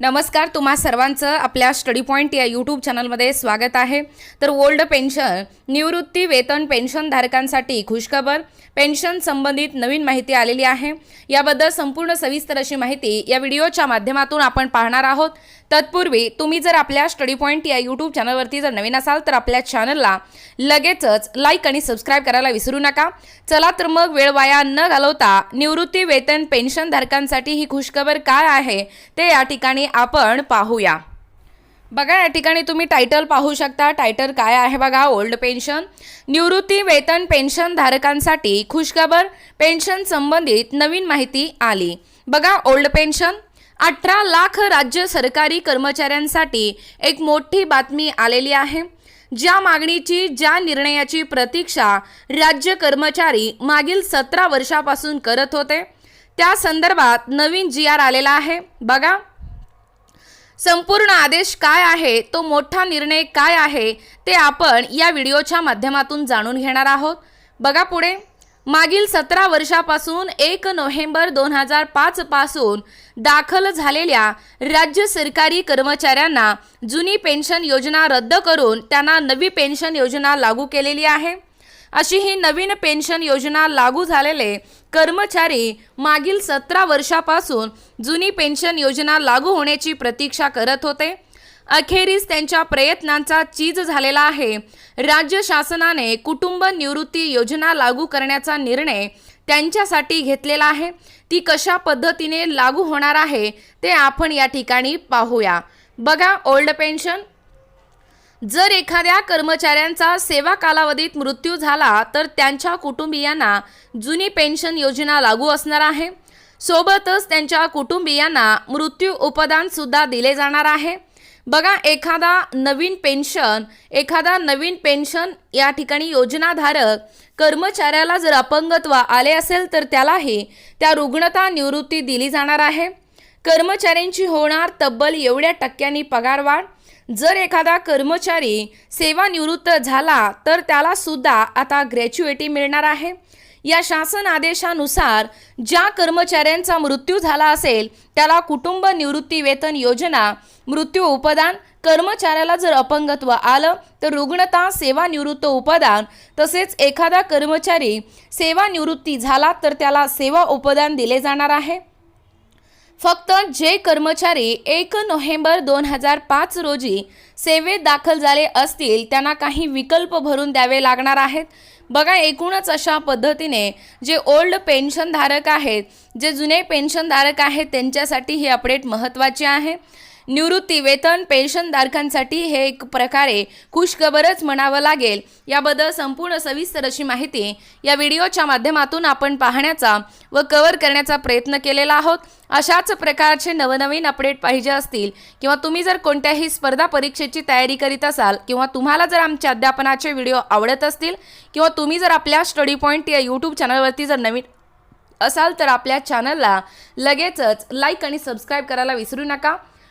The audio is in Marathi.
नमस्कार तुम्हा सर्वांचं आपल्या स्टडी पॉईंट या यूट्यूब चॅनलमध्ये स्वागत आहे. तर ओल्ड पेन्शन निवृत्ती वेतन पेन्शनधारकांसाठी खुशखबर पेन्शन संबंधित नवीन माहिती आलेली आहे. याबद्दल संपूर्ण सविस्तर अशी माहिती या व्हिडिओच्या माध्यमातून आपण पाहणार आहोत. तत्पूर्वी तुम्ही जर आपल्या स्टडी पॉईंट या यूट्यूब चॅनलवरती जर नवीन असाल तर आपल्या चॅनलला लगेचच लाईक आणि सबस्क्राईब करायला विसरू नका. चला तर मग वेळ वाया न घालवता निवृत्ती वेतन पेन्शनधारकांसाठी ही खुशखबर काय आहे ते या ठिकाणी ठिकाणी आपण पाहूया. बघा या ठिकाणी तुम्ही टायटल पाहू शकता. टायटल काय आहे बघा? ओल्ड पेन्शन निवृत्ती वेतन पेन्शन धारकांसाठी खुशखबर पेन्शन संबंधित नवीन माहिती आली. बघा ओल्ड पेन्शन अठरा लाख राज्य सरकारी कर्मचाऱ्यांसाठी एक मोठी बातमी आलेली आहे. ज्या मागणीची ज्या निर्णयाची प्रतीक्षा राज्य कर्मचारी मागील सतरा वर्षापासून करत होते त्या संदर्भात नवीन जी आर आलेला आहे. बघा संपूर्ण आदेश काय आहे? तो मोठा निर्णय काय आहे? ते आपण या व्हिडिओच्या माध्यमातून जाणून घेणार आहोत. बघा पुढे. मागील सतरा वर्षापासून एक नोव्हेंबर दोन हजार पाच पासून दाखल झालेल्या राज्य सरकारी कर्मचाऱ्यांना जुनी पेन्शन योजना रद्द करून त्यांना नवी पेन्शन योजना लागू केलेली आहे. अशी ही नवीन पेन्शन योजना लागू झालेले कर्मचारी मागील सतरा वर्षापासून जुनी पेन्शन योजना लागू होण्याची प्रतीक्षा करत होते. अखेरीस त्यांच्या प्रयत्नांचा चीज झालेला आहे. राज्य शासनाने कुटुंब निवृत्ती योजना लागू करण्याचा निर्णय त्यांच्यासाठी घेतलेला आहे. ती कशा पद्धतीने लागू होणार आहे ते आपण या ठिकाणी पाहूया. बघा ओल्ड पेन्शन जर एखाद्या कर्मचाऱ्यांचा सेवा कालावधीत मृत्यू झाला तर त्यांच्या कुटुंबियांना जुनी पेन्शन योजना लागू असणार आहे. सोबतच त्यांच्या कुटुंबियांना मृत्यू उपदान सुद्धा दिले जाणार आहे. बघा एखादा नवीन पेन्शन एखादा नवीन पेन्शन या ठिकाणी योजनाधारक कर्मचाऱ्याला जर अपंगत्व आले असेल तर त्यालाही त्या रुग्णता निवृत्ती दिली जाणार आहे. कर्मचाऱ्यांची होणार तब्बल एवढ्या टक्क्यांनी पगारवाढ. जर एखादा कर्मचारी सेवानिवृत्त झाला तर त्याला सुद्धा आता ग्रॅच्युएटी मिळणार आहे. या शासन आदेशानुसार ज्या कर्मचाऱ्यांचा मृत्यू झाला असेल त्याला कुटुंब निवृत्ती वेतन योजना मृत्यू उपदान कर्मचाऱ्याला जर अपंगत्व आलं तर रुग्णता सेवानिवृत्त उपदान तसेच एखादा कर्मचारी सेवानिवृत्ती झाला तर त्याला सेवा उपदान दिले जाणार आहे. फक्त जे कर्मचारी एक नोव्हेंबर दोन हजार पाच रोजी सेवेत दाखल झाले असतील त्यांना काही विकल्प भरून द्यावे लागणार आहेत? बघा एकूणच अशा पद्धतीने जे ओल्ड पेन्शनधारक आहेत जे जुने पेन्शनधारक आहेत त्यांच्यासाठी ही अपडेट महत्त्वाची आहे. निवृत्ती वेतन पेन्शनधारकांसाठी हे एक प्रकारे खुशखबरच म्हणावं लागेल. याबद्दल संपूर्ण सविस्तर अशी माहिती या व्हिडिओच्या माध्यमातून आपण पाहण्याचा व कव्हर करण्याचा प्रयत्न केलेला आहोत. अशाच प्रकारचे नवनवीन अपडेट पाहिजे असतील किंवा तुम्ही जर कोणत्याही स्पर्धा परीक्षेची तयारी करीत असाल किंवा तुम्हाला जर आमच्या अध्यापनाचे व्हिडिओ आवडत असतील किंवा तुम्ही जर आपल्या स्टडी पॉईंट या यूट्यूब चॅनलवरती जर नवीन असाल तर आपल्या चॅनलला लगेचच लाईक आणि सबस्क्राईब करायला विसरू नका.